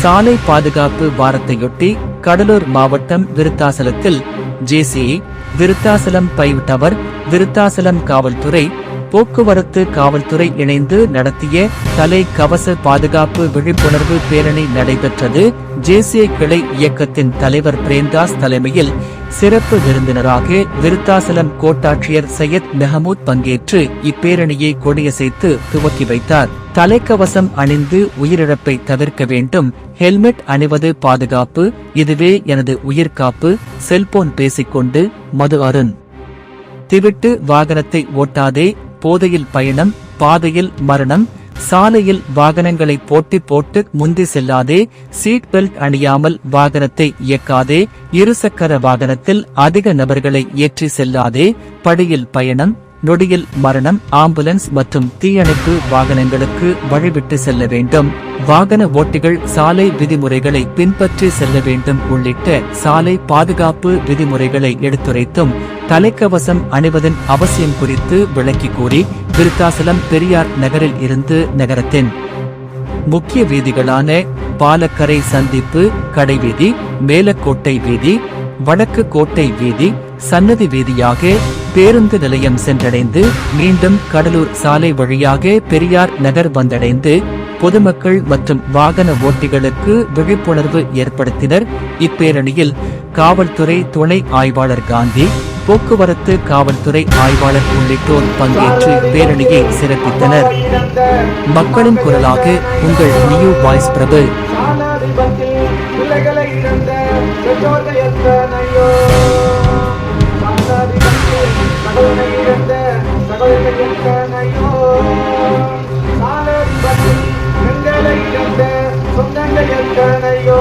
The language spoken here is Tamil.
சாலை பாதுகாப்பு வாரத்தையொட்டி கடலூர் மாவட்டம் விருத்தாசலத்தில் J C A Virudhachalam five tower Virudhachalam காவல்துறை போக்குவரத்து காவல்துறை இணைந்து நடத்திய தலை கவச பாதுகாப்பு விழிப்புணர்வு பேரணி நடைபெற்றது. ஜேசிய கிளை இயக்கத்தின் தலைவர் பிரேம்தாஸ் தலைமையில் சிறப்பு விருந்தினராக விருத்தாசலம் கோட்டாட்சியர் சையத் மெஹமூத் பங்கேற்று இப்பேரணியை கொடியசைத்து துவக்கி வைத்தார். தலைக்கவசம் அணிந்து உயிரிழப்பை தவிர்க்க வேண்டும். ஹெல்மெட் அணிவது பாதுகாப்பு. இதுவே எனது உயிர்காப்பு. செல்போன் பேசிக்கொண்டு மது அருண். திவிட்டு வாகனத்தை ஓட்டாதே. போதையில் பயணம் பாதையில் மரணம். சாலையில் வாகனங்களை போட்டி போட்டு முந்தி செல்லாதே. சீட் பெல்ட் அணியாமல் வாகனத்தை இயக்காதே. இருசக்கர வாகனத்தில் அதிக நபர்களை ஏற்றி செல்லாதே. படியில் பயணம் நொடியில் மரணம் ஆம்புலன்ஸ் மற்றும் தீயணைப்பு வாகனங்களுக்கு வழிவிட்டு செல்ல வேண்டும். வாகன ஓட்டிகள் சாலை விதிமுறைகளை பின்பற்றி செல்ல வேண்டும் உள்ளிட்ட சாலை பாதுகாப்பு விதிமுறைகளை எடுத்துரைத்தும் தலைக்கவசம் அணிவதன் அவசியம் குறித்து விளக்கி கூறி விருத்தாசலம் பெரியார் நகரில் இருந்து நகரத்தின் முக்கிய வீதிகளான பாலக்கரை சந்திப்பு கடைவீதி மேலக்கோட்டை வீதி வடக்கு கோட்டை வீதி சன்னதி வீதியாக பேருந்து நிலையம் சென்றடைந்து மீண்டும் கடலூர் சாலை வழியாக பெரியார் நகர் வந்தடைந்து பொதுமக்கள் மற்றும் வாகன ஓட்டிகளுக்கு விழிப்புணர்வு ஏற்படுத்தினர். இப்பேரணியில் காவல்துறை துணை ஆய்வாளர் காந்தி போக்குவரத்து காவல்துறை ஆய்வாளர் உள்ளிட்டோர் பங்கேற்று பேரணியை சிறப்பித்தனர். மக்களின் குரலாக உங்கள் நியூ வாய்ஸ் பிரபு. பிள்ளைகளை இழந்த பெற்றோர்கள் எத்தனையோ? சந்தாதி சகோதரை இழந்த சகோதரர்கள் எத்தனையோ? சாலை பற்றி பெண்களை இழந்த சொந்தங்கள் எத்தனையோ?